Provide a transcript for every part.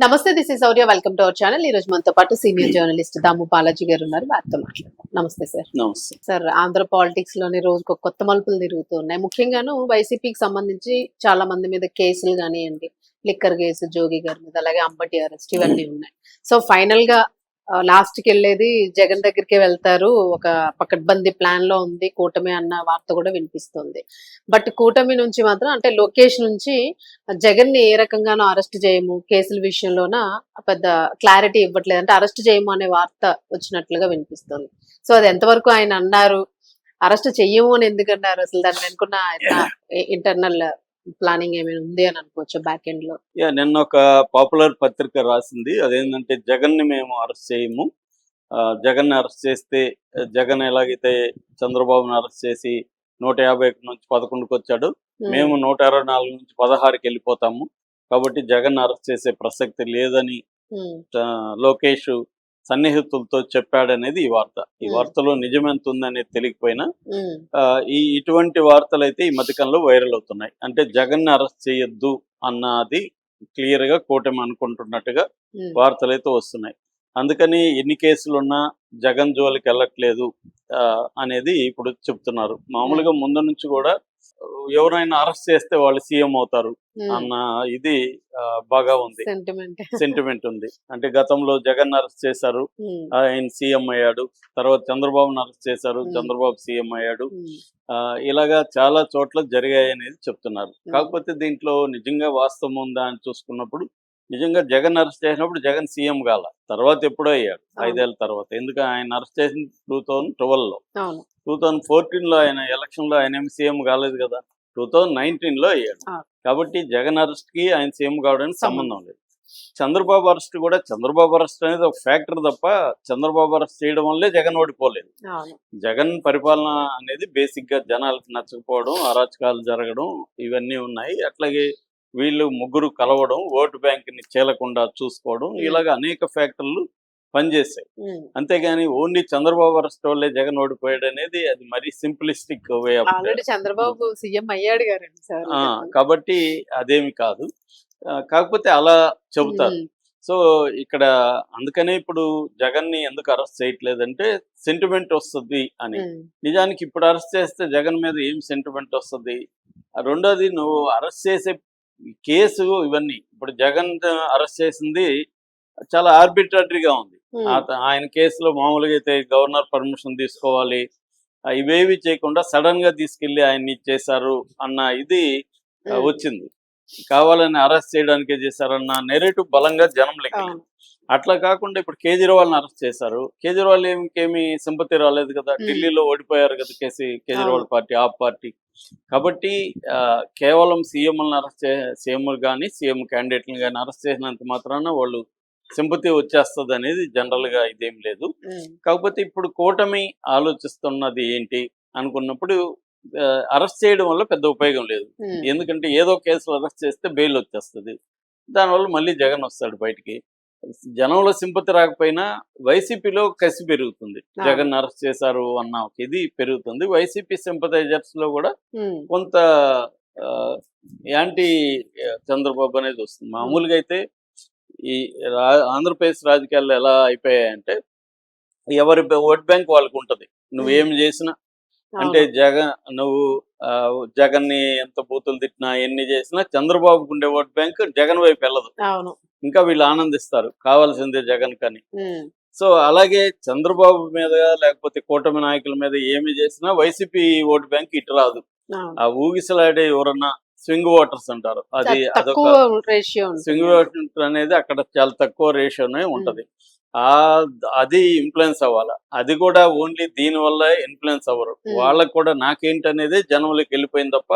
నమస్తే this is Sourya welcome to our channel ఈ రోజు మనతో పాటు సీనియర్ జర్నలిస్ట్ దాము బాలాజీ గారు ఉన్నారు. వారితో మాట్లాడదాం. నమస్తే సార్ నమస్తే. సార్ ఆంధ్ర పాలిటిక్స్లోని రోజుకు ఒక కొత్త మలుపులు తిరుగుతూ ఉన్నాయి. ముఖ్యంగాను వైసీపీకి సంబంధించి చాలా మంది మీద కేసులు కానివ్వండి లిక్కర్ కేసు జోగి గారి మీద అలాగే అంబటి అరెస్ట్ ఇవన్నీ ఉన్నాయి. సో ఫైనల్గా లాస్ట్కి వెళ్ళేది జగన్ దగ్గరికి వెళ్తారు. ఒక పకడ్బందీ ప్లాన్లో ఉంది. కూటమి అన్న వార్త కూడా వినిపిస్తుంది. బట్ కూటమి నుంచి మాత్రం అంటే లోకేష్ నుంచి జగన్ని ఏ రకంగానో అరెస్ట్ చేయము. కేసుల విషయంలోన పెద్ద క్లారిటీ ఇవ్వట్లేదు. అంటే అరెస్ట్ చేయము అనే వార్త వచ్చినట్లుగా వినిపిస్తుంది. సో అది ఎంతవరకు ఆయన అన్నారు? అరెస్ట్ చెయ్యము అని ఎందుకన్నారు? అసలు దాన్ని అనుకున్న ఇంటర్నల్ ప్లానింగ్ ఏమైనా ఉంది అని అనుకోవచ్చు బ్యాక్ ఎండ్లో? యా నిన్న ఒక పాపులర్ పత్రిక రాసింది. అదేంటంటే జగన్ని మేము అరెస్ట్ చేయము. జగన్ అరెస్ట్ చేస్తే జగన్ ఎలాగైతే చంద్రబాబును అరెస్ట్ చేసి నూట యాభై నుంచి పదకొండుకి వచ్చాడు మేము నూట అరవై నాలుగు నుంచి పదహారుకి వెళ్ళిపోతాము. కాబట్టి జగన్ అరెస్ట్ చేసే ప్రసక్తి లేదని ఆ, లోకేష్ సన్నిహితులతో చెప్పాడనేది ఈ వార్త. ఈ. వార్తలో నిజమెంత ఉందనేది తెలియకపోయినా ఈ ఇటువంటి వార్తలు అయితే ఈ మధ్యకాలంలో వైరల్ అవుతున్నాయి. అంటే జగన్ అరెస్ట్ చేయొద్దు అన్నది క్లియర్గా కూటమి అనుకుంటున్నట్టుగా వార్తలు అయితే వస్తున్నాయి. అందుకని ఎన్ని కేసులున్నా జగన్ జోలికి వెళ్ళట్లేదు అనేది ఇప్పుడు చెప్తున్నారు. మామూలుగా ముందు నుంచి కూడా ఎవరైనా అరెస్ట్ చేస్తే వాళ్ళు సీఎం అవుతారు అన్న ఇది బాగా ఉంది. సెంటిమెంట్ ఉంది. అంటే గతంలో జగన్ అరెస్ట్ చేశారు ఆయన సీఎం అయ్యాడు తర్వాత చంద్రబాబును అరెస్ట్ చేశారు. చంద్రబాబు సీఎం అయ్యాడు. ఇలాగా చాలా చోట్ల జరిగాయి అనేది చెప్తున్నారు. కాకపోతే దీంట్లో నిజంగా వాస్తవం ఉందా అని చూసుకున్నప్పుడు నిజంగా జగన్ అరెస్ట్ చేసినప్పుడు జగన్ సీఎం కాల. తర్వాత ఎప్పుడో అయ్యాడు. ఐదేళ్ళ తర్వాత. ఎందుకు ఆయన అరెస్ట్ చేసిన టూ థౌజండ్ ట్వెల్వ్లో టూ థౌజండ్ ఫోర్టీన్లో ఆయన ఎలక్షన్లో ఆయన ఏమి సీఎం కాలేదు కదా. టూ థౌజండ్ నైన్టీన్లో అయ్యాడు. కాబట్టి జగన్ అరెస్ట్కి ఆయన సీఎం కావడానికి సంబంధం. లేదు. చంద్రబాబు అరెస్ట్ కూడా చంద్రబాబు అరెస్ట్ అనేది ఒక ఫ్యాక్టర్ తప్ప చంద్రబాబు అరెస్ట్ చేయడం వల్లే జగన్ ఓడిపోలేదు. జగన్ పరిపాలన అనేది బేసిక్గా జనాలకు నచ్చకపోవడం అరాచకాలు జరగడం ఇవన్నీ ఉన్నాయి. అట్లాగే వీళ్ళు ముగ్గురు కలవడం ఓటు బ్యాంక్ని చేలకుండా చూసుకోవడం. ఇలాగ అనేక ఫ్యాక్టర్లు పనిచేస్తాయి ఉమ్, అంతేగాని ఓన్లీ చంద్రబాబు అరెస్ట్ వల్లే జగన్ ఓడిపోయాడు అనేది అది మరీ సింప్లిస్టిక్ వే చంద్రబాబు సీఎం అయ్యాడు కాబట్టి అదేమి కాదు. కాకపోతే అలా చెబుతారు. సో ఇక్కడ అందుకనే ఇప్పుడు జగన్ని ఎందుకు అరెస్ట్ చేయట్లేదంటే సెంటిమెంట్ వస్తుంది అని. నిజానికి ఇప్పుడు అరెస్ట్ చేస్తే జగన్ మీద ఏం సెంటిమెంట్ వస్తుంది? రెండోది నువ్వు అరెస్ట్ చేసే కేసు ఇవన్నీ. ఇప్పుడు జగన్ అరెస్ట్ చేసింది చాలా ఆర్బిట్రటరీగా ఉంది. ఆయన కేసులో మామూలుగా అయితే గవర్నర్ పర్మిషన్ తీసుకోవాలి. ఇవేవి చేయకుండా సడన్గా తీసుకెళ్ళి ఆయన్ని చేశారు అన్న ఇది వచ్చింది. కావాలని అరెస్ట్ చేయడానికే చేశారన్న నెరేటివ్ బలంగా జనం లెక్క అట్లా కాకుండా ఇప్పుడు కేజ్రీవాల్ అరెస్ట్ చేశారు. కేజ్రీవాల్ ఏమికేమి సింపతి రాలేదు కదా. ఢిల్లీలో ఓడిపోయారు కదా కేసీ కేజ్రీవాల్ పార్టీ ఆ పార్టీ. కాబట్టి కేవలం సీఎంలను అరెస్ట్ చే సీఎంలు కానీ సీఎం క్యాండిడేట్లను కానీ అరెస్ట్ చేసినంత మాత్రాన వాళ్ళు సింపతి వచ్చేస్తుంది అనేది జనరల్గా ఇదేం లేదు. కాకపోతే ఇప్పుడు కూటమి ఆలోచిస్తున్నది ఏంటి అనుకున్నప్పుడు అరెస్ట్ చేయడం వల్ల పెద్ద ఉపయోగం లేదు. ఎందుకంటే ఏదో కేసులో అరెస్ట్ చేస్తే బెయిల్ వచ్చేస్తుంది. దానివల్ల మళ్ళీ జగన్ వస్తాడు బయటికి. జనంలో సింపతి రాకపోయినా వైసీపీలో కసి పెరుగుతుంది. జగన్ అరెస్ట్ చేశారు అన్న ఒక ఇది పెరుగుతుంది. వైసీపీ సింపథైజర్స్లో కూడా కొంత యాంటీ చంద్రబాబు అనేది వస్తుంది. మామూలుగా అయితే ఈ ఆంధ్రప్రదేశ్ రాజకీయాల్లో ఎలా అయిపోయాయంటే ఎవరి ఓట్ బ్యాంక్ వాళ్ళకు ఉంటది. నువ్వేం చేసినా అంటే. జగన్ నువ్వు జగన్ని ఎంత బూతులు తిట్టినా ఎన్ని చేసినా చంద్రబాబుకు ఉండే ఓట్ బ్యాంక్ జగన్ వైపు వెళ్ళదు. ఇంకా వీళ్ళు ఆనందిస్తారు. కావాల్సిందే జగన్ కని. సో అలాగే చంద్రబాబు మీద లేకపోతే కూటమి నాయకుల మీద ఏమి చేసినా వైసీపీ ఓట్ బ్యాంక్ ఇటు రాదు. ఆ ఊగిసలాడే ఎవరన్నా స్వింగ్ ఓటర్స్ అంటారు. అది అదొక స్వింగ్ ఓటర్ అనేది అక్కడ చాలా తక్కువ రేషియోనే ఉంటది. ఆ అది ఇన్ఫ్లుయెన్స్ అవ్వాలి. అది కూడా ఓన్లీ దీని వల్ల ఇన్ఫ్లుయెన్స్ అవ్వరు. వాళ్ళకు కూడా నాకేంటి అనేది జనంలోకి వెళ్ళిపోయింది తప్ప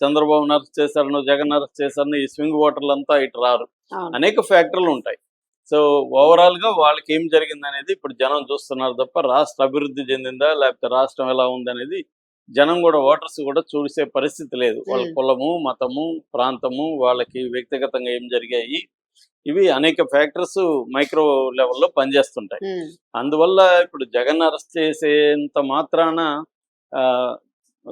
చంద్రబాబు అరెస్ట్ చేశారను జగన్ అరెస్ట్ చేశారను ఈ స్వింగ్ ఓటర్లు అంతా ఇటు రారు. అనేక ఫ్యాక్టర్లు ఉంటాయి. సో ఓవరాల్గా వాళ్ళకి ఏం జరిగింది అనేది ఇప్పుడు జనం చూస్తున్నారు తప్ప రాష్ట్ర అభివృద్ధి చెందిందా లేకపోతే రాష్ట్రం ఎలా ఉంది అనేది జనం కూడా ఓటర్స్ కూడా చూసే పరిస్థితి లేదు. వాళ్ళ Hmm. కులము మతము ప్రాంతము వాళ్ళకి వ్యక్తిగతంగా ఏం జరిగాయి ఇవి అనేక ఫ్యాక్టర్స్ మైక్రో లెవెల్లో పనిచేస్తుంటాయి. ఉమ్, అందువల్ల ఇప్పుడు జగన్ అరెస్ట్ చేసేంత మాత్రాన ఆ,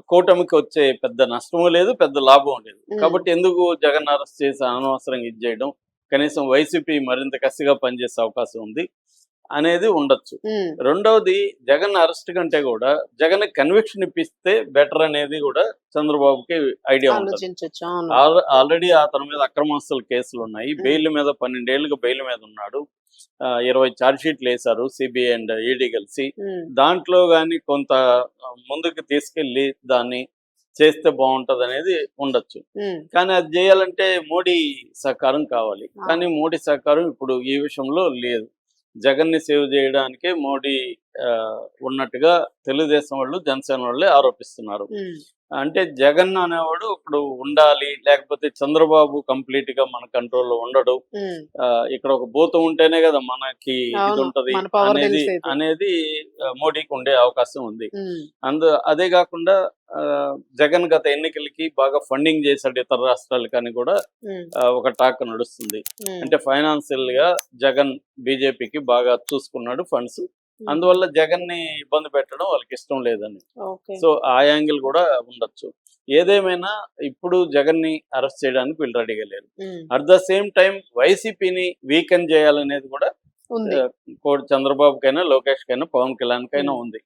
కూటమికి వచ్చే పెద్ద నష్టము లేదు పెద్ద లాభం లేదు. కాబట్టి ఎందుకు జగన్ అరెస్ట్ చేసి అనవసరంగా ఇది చేయడం? కనీసం వైసీపీ మరింత కసిగా పనిచేసే అవకాశం ఉంది. అనేది ఉండొచ్చు. రెండవది జగన్ అరెస్ట్ కంటే కూడా జగన్ కన్విక్షన్ ఇప్పిస్తే బెటర్ అనేది కూడా చంద్రబాబుకి ఐడియా ఉంటుంది. ఆల్రెడీ అతని మీద అక్రమస్తుల కేసులు ఉన్నాయి. బెయిల్ మీద పన్నెండేళ్ళుగా బెయిల్ మీద ఉన్నాడు. ఇరవై ఛార్జ్ షీట్లు వేశారు సిబిఐ అండ్ ఈడీ కలిసి. దాంట్లో కానీ కొంత ముందుకు తీసుకెళ్ళి దాన్ని చేస్తే బాగుంటది అనేది ఉండొచ్చు కానీ అది చేయాలంటే మోడీ సహకారం కావాలి. కానీ మోడీ సహకారం ఇప్పుడు ఈ విషయంలో లేదు. జగన్ని సేవ్ చేయడానికి మోడీ ఆ, ఉన్నట్టుగా తెలుగుదేశం వాళ్ళు జనసేన వాళ్ళే ఆరోపిస్తున్నారు. అంటే జగన్ అనేవాడు ఇప్పుడు ఉండాలి లేకపోతే చంద్రబాబు కంప్లీట్గా మన కంట్రోల్లో ఉండడు. ఉమ్, ఆ, ఇక్కడ ఒక భూతం ఉంటేనే కదా మనకి ఇది ఉంటది అనేది. అనేది మోడీకి ఉండే అవకాశం ఉంది. అందు అదే కాకుండా జగన్ గత ఎన్నికలకి బాగా ఫండింగ్ చేశాడు ఇతర రాష్ట్రాలకి అని కూడా ఒక టాక్ నడుస్తుంది. అంటే ఫైనాన్షియల్గా జగన్ బీజేపీకి బాగా చూసుకున్నాడు ఫండ్స్ అందువల్ల జగన్ని ఇబ్బంది పెట్టడం వాళ్ళకి ఇష్టం లేదని. సో ఆ యాంగిల్ కూడా ఉండొచ్చు. ఏదేమైనా ఇప్పుడు జగన్ని అరెస్ట్ చేయడానికి వీళ్ళు రెడీగా లేరు. Um, at the same time వైసీపీని వీకెన్ చేయాలనేది కూడా ఉంది. కోడి చంద్రబాబుకైనా లోకేష్ కైనా పవన్ కళ్యాణ్ కైనా Hmm. ఉంది.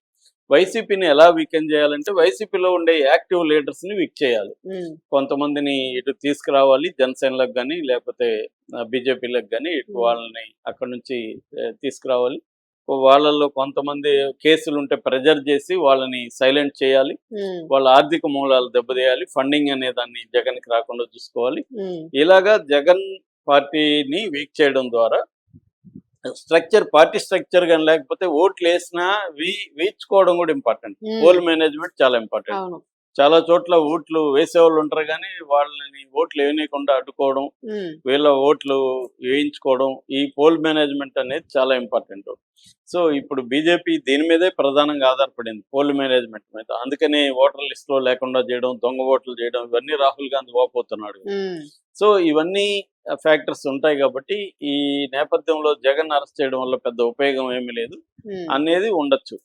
వైసీపీని ఎలా వీకెన్ చేయాలంటే వైసీపీలో ఉండే యాక్టివ్ లీడర్స్ని వీక్ చేయాలి. కొంతమందిని ఇటు తీసుకురావాలి జనసేనలకు కానీ లేకపోతే బీజేపీలకు కానీ ఇటు Hmm. వాళ్ళని అక్కడ నుంచి తీసుకురావాలి. వాళ్ళల్లో కొంతమంది కేసులు ఉంటే ప్రెజర్ చేసి వాళ్ళని సైలెంట్ చేయాలి. వాళ్ళ ఆర్థిక మూలాలు దెబ్బతీయాలి. ఫండింగ్ అనే దాన్ని జగన్కి రాకుండా చూసుకోవాలి. ఇలాగా జగన్ పార్టీని వీక్ చేయడం ద్వారా స్ట్రక్చర్ పార్టీ స్ట్రక్చర్ కానీ లేకపోతే ఓట్లు వేసినా వీ వీచుకోవడం కూడా ఇంపార్టెంట్. పోల్ మేనేజ్మెంట్ చాలా ఇంపార్టెంట్. చాలా చోట్ల ఓట్లు వేసేవాళ్ళు ఉంటారు కానీ వాళ్ళని ఓట్లు వేయనీయకుండా అడ్డుకోవడం వీళ్ళ ఓట్లు వేయించుకోవడం ఈ పోల్ మేనేజ్మెంట్ అనేది చాలా ఇంపార్టెంట్. సో ఇప్పుడు బీజేపీ దీని మీదే ప్రధానంగా ఆధారపడింది పోల్ మేనేజ్మెంట్ మీద. అందుకని ఓటర్ లిస్ట్లో లేకుండా చేయడం దొంగ ఓట్లు చేయడం ఇవన్నీ రాహుల్ గాంధీ ఓపోతున్నాడు సో ఇవన్నీ ఫ్యాక్టర్స్ ఉంటాయి కాబట్టి ఈ నేపథ్యంలో జగన్ అరెస్ట్ చేయడం వల్ల పెద్ద ఉపయోగం ఏమీ లేదు. అనేది ఉండొచ్చు.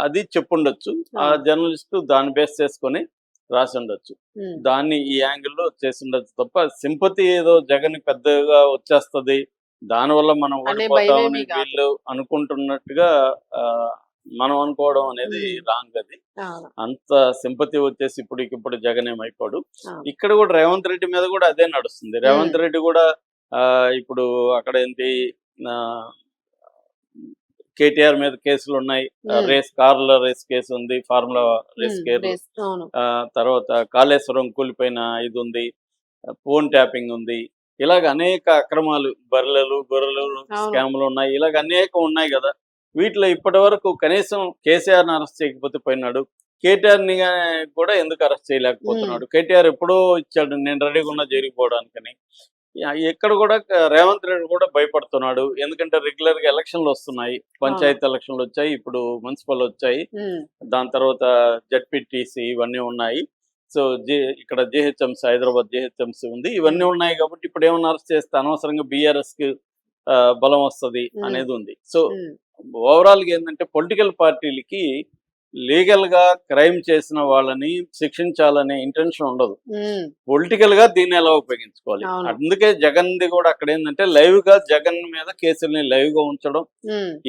అది చెప్పుండొచ్చు. ఆ ఆ. జర్నలిస్టు దాన్ని బేస్ చేసుకొని రాసి ఉండొచ్చు దాన్ని ఈ యాంగిల్లో చేసి ఉండొచ్చు తప్ప సింపతి ఏదో జగన్ పెద్దగా వచ్చేస్తది. దానివల్ల మనం ఓడిపోతామని. వీళ్ళు అనుకుంటున్నట్టుగా ఆ, మనం అనుకోవడం అనేది. రాంగ్ అది. అంత సింపతి వచ్చేసి ఇప్పుడు ఇప్పుడు జగన్ ఏమైపోడు. ఇక్కడ కూడా రేవంత్ రెడ్డి మీద కూడా అదే నడుస్తుంది. రేవంత్ రెడ్డి కూడా ఆ, ఇప్పుడు అక్కడ ఏంటి కేటీఆర్ మీద కేసులు ఉన్నాయి. రేస్ కార్ల రేస్ కేసు ఉంది ఫార్ములా రేస్ కేసు రేస్, ఆ, తర్వాత కాళేశ్వరం కూలిపోయిన ఇది ఉంది ఫోన్ ట్యాపింగ్ ఉంది. ఇలాగ అనేక అక్రమాలు బర్రెలు గొర్రెలు స్కామ్లు ఉన్నాయి. ఇలాగ అనేకం ఉన్నాయి కదా. వీటిలో ఇప్పటి వరకు కనీసం కేసీఆర్ అరెస్ట్ చేయకపోతే పోయినాడు. కేటీఆర్ని కూడా ఎందుకు అరెస్ట్ చేయలేకపోతున్నాడు? కేటీఆర్ ఎప్పుడో ఇచ్చాడు నేను రెడీగా ఉన్నా జరిగిపోవడానికని ఇక్కడ కూడా రేవంత్ రెడ్డి కూడా భయపడుతున్నాడు. ఎందుకంటే రెగ్యులర్గా ఎలక్షన్లు వస్తున్నాయి. పంచాయతీ ఎలక్షన్లు వచ్చాయి. ఇప్పుడు మున్సిపల్ వచ్చాయి. దాని తర్వాత జడ్పీటీసీ ఇవన్నీ ఉన్నాయి. సో జి ఇక్కడ జిహెచ్ఎంసీ హైదరాబాద్ జిహెచ్ఎంసీ ఉంది. ఇవన్నీ ఉన్నాయి కాబట్టి ఇప్పుడు ఏమన్నా అరెస్ట్ చేస్తే అనవసరంగా బీఆర్ఎస్కి బలం వస్తది. అనేది ఉంది. సో ఓవరాల్గా ఏంటంటే పొలిటికల్ పార్టీలకి లీగల్గా క్రైమ్ చేసిన వాళ్ళని శిక్షించాలనే ఇంటెన్షన్ ఉండదు. పొలిటికల్గా దీన్ని ఎలా ఉపయోగించుకోవాలి. అందుకే జగన్ ది కూడా అక్కడ ఏంటంటే లైవ్గా జగన్ మీద కేసుల్ని లైవ్గా ఉంచడం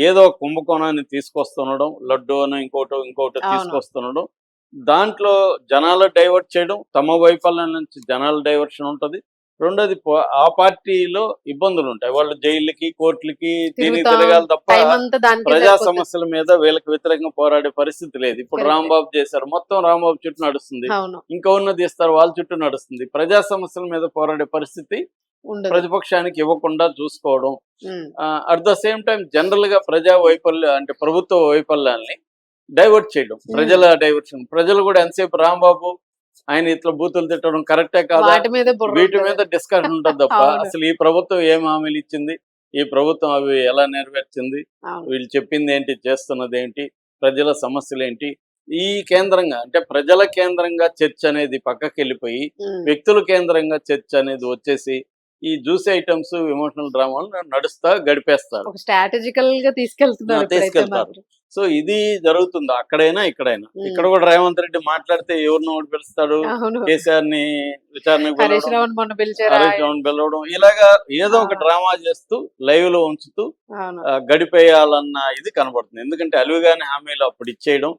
ఏదో కుంభకోణాన్ని తీసుకొస్తుండడం లడ్డు అని ఇంకోటో ఇంకోటో. తీసుకొస్తుండడం దాంట్లో జనాలు డైవర్ట్ చేయడం తమ వైఫల్యం నుంచి జనాల డైవర్షన్ ఉంటది. రెండోది ఆ పార్టీలో ఇబ్బందులు ఉంటాయి. వాళ్ళు జైళ్ళకి కోర్టులకి దీనికి తిరుగుతా తిరగాలి తప్ప ప్రజా. సమస్యల మీద వీళ్ళకి వ్యతిరేకంగా పోరాడే పరిస్థితి లేదు. ఇప్పుడు. రాంబాబు చేశారు. మొత్తం రాంబాబు చుట్టూ నడుస్తుంది. ఇంకా ఉన్నది ఇస్తారు. వాళ్ళ చుట్టూ నడుస్తుంది. ప్రజా సమస్యల మీద పోరాడే పరిస్థితి ప్రతిపక్షానికి ఇవ్వకుండా చూసుకోవడం. అట్ ద సేమ్ టైం జనరల్గా ప్రజా వైఫల్య అంటే ప్రభుత్వ వైఫల్యాల్ని డైవర్ట్ చేయడం. ప్రజల డైవర్షన్ ప్రజలు కూడా ఎంతసేపు రాంబాబు ఆయన ఇట్లా బూతులు తిట్టడం కరెక్టే కాదా? వాటి మీద డిస్కషన్ ఉంటుంది. తప్ప. అసలు ఈ ప్రభుత్వం ఏం హామీలు ఇచ్చింది? ఈ ప్రభుత్వం అవి ఎలా నెరవేర్చింది. వీళ్ళు చెప్పింది ఏంటి? చేస్తున్నది ఏంటి? ప్రజల సమస్యలు ఏంటి? ఈ కేంద్రంగా అంటే ప్రజల కేంద్రంగా చర్చ అనేది పక్కకి వెళ్ళిపోయి వ్యక్తుల కేంద్రంగా చర్చ అనేది వచ్చేసి ఈ జ్యూస్ ఐటమ్స్ ఎమోషనల్ డ్రామాలు నడుస్తా గడిపేస్తారు. స్ట్రాటజికల్గా తీసుకెళ్తున్నారు తీసుకెళ్తారు. సో ఇది జరుగుతుంది. అక్కడైనా ఇక్కడైనా. ఇక్కడ కూడా రేవంత్ రెడ్డి మాట్లాడితే ఎవరిని ఒకటి పిలుస్తాడు? కేసీఆర్ని విచారణకు హరీష్ పిలవడం, ఇలాగా ఏదో ఒక. డ్రామా చేస్తూ లైవ్లో ఉంచుతూ గడిపేయాలన్న ఇది కనబడుతుంది. ఎందుకంటే అలువుగానే హామీలు అప్పుడు ఇచ్చేయడం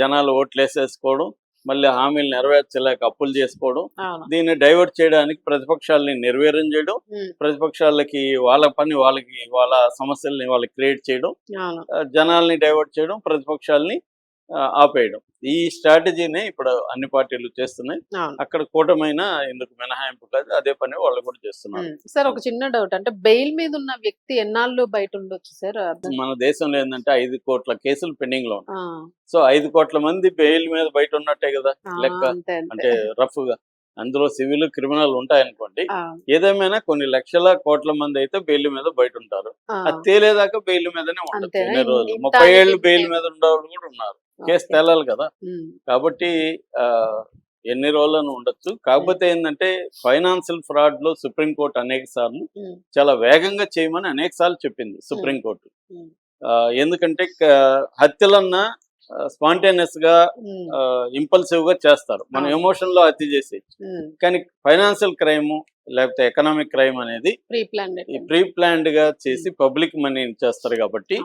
జనాలు ఓట్లు వేసేసుకోవడం మళ్ళీ హామీలు నెరవేర్చలేక అప్పులు చేసుకోవడం దీన్ని డైవర్ట్ చేయడానికి ప్రతిపక్షాలని నిర్వీర్యం చేయడం ప్రతిపక్షాలకి వాళ్ళ పని వాళ్ళకి వాళ్ళ సమస్యల్ని వాళ్ళకి క్రియేట్ చేయడం జనాల్ని డైవర్ట్ చేయడం ప్రతిపక్షాలని ఆపేయడం. ఈ స్ట్రాటజీనే ఇప్పుడు అన్ని పార్టీలు చేస్తున్నాయి. అక్కడ కూటమైనా ఇందుకు మినహాయింపు కాదు అదే పని వాళ్ళు కూడా చేస్తున్నారు. సార్ ఒక చిన్న డౌట్. అంటే బెయిల్ మీద ఉన్న వ్యక్తి ఎన్నాళ్ళు బయట ఉండొచ్చు సార్? మన దేశంలో ఏంటంటే ఐదు కోట్ల కేసులు పెండింగ్లో సో ఐదు కోట్ల మంది బెయిల్ మీద బయట ఉన్నట్టే కదా లెక్క. అంటే రఫ్గా అందులో సివిల్ క్రిమినల్ ఉంటాయనుకోండి ఏదేమైనా కొన్ని లక్షల కోట్ల మంది అయితే బెయిల్ మీద బయట ఉంటారు. అది తేలేదాకా బెయిల్ మీదనే రోజులు? ఇంత ముప్పై ఏళ్ళు బెయిల్ మీద ఉండేవాళ్ళు కూడా ఉన్నారు. కేసు. తేలాలి కదా. కాబట్టి ఎన్ని రోజులను ఉండొచ్చు. కాకపోతే ఏంటంటే ఫైనాన్షియల్ ఫ్రాడ్లో సుప్రీంకోర్టు అనేక సార్లు చాలా వేగంగా చేయమని అనేక సార్లు చెప్పింది సుప్రీంకోర్టు. ఎందుకంటే హత్యలన్నా స్పాంటేనియస్గా ఇంపల్సివ్గా చేస్తారు. మన. ఎమోషన్లో హత్య చేసి. కానీ ఫైనాన్షియల్ క్రైమ్ లేకపోతే ఎకనామిక్ క్రైమ్ అనేది ప్రీ ప్లాన్ ఈ ప్రీ ప్లాన్డ్గా చేసి పబ్లిక్ మనీ చేస్తారు కాబట్టి.